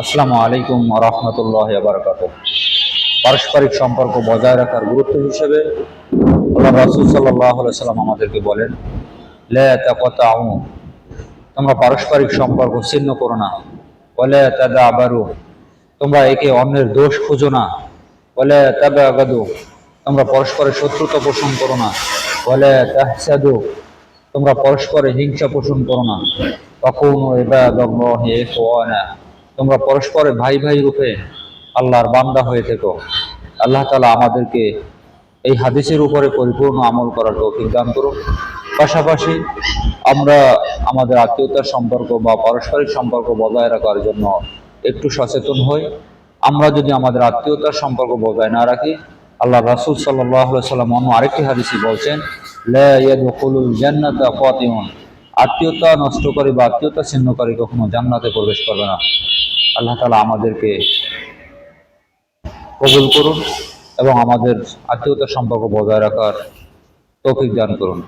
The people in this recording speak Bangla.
আসসালামু আলাইকুম রহমতুল্লাহ বারকাত পারস্পরিক সম্পর্ক বজায় রাখার গুরুত্ব হিসেবে আল্লাহ রাসুল সাল্লাহ সাল্লাম আমাদেরকে বলেন, লে তাকতাউ, তোমরা পারস্পরিক সম্পর্ক ছিন্ন করো না। বলে তাদা আবারু তোমরা একে অন্যের দোষ খুঁজো না। বলে তাদা আগাদু তোমরা পরস্পরের শত্রুতা পোষণ করো না। বলে তাহসাদু, তোমরা পরস্পরে হিংসা পোষণ করো না। কখনো এবার হে না তোমরা পরস্পরের ভাই ভাই রূপে আল্লাহর বান্দা হয়ে থেকো। আল্লাহ তালা আমাদেরকে এই হাদিসের উপরে পরিপূর্ণ আমল করার তৌফিক দান করুন পাশাপাশি আমরা আমাদের আত্মীয়তার সম্পর্ক বা পারস্পরিক সম্পর্ক বজায় রাখার জন্য একটু সচেতন হই। আমরা যদি আমাদের আত্মীয়তার সম্পর্ক বজায় না রাখি আল্লাহ রাসুল সাল্লাহ সাল্লাম অন্য আরেকটি হাদিসি বলছেন, লা ইয়াদখুলুল জান্নাতা ফাতিউন আত্মীয়তা নষ্ট করে বা আত্মীয়তা ছিন্ন করে কখনো জান্নাতে প্রবেশ করবে না। আল্লাহ তালা আমাদেরকে কবুল করুন এবং আমাদের আত্মীয়তার সম্পর্ক বজায় রাখার তৌফিক দান করুন।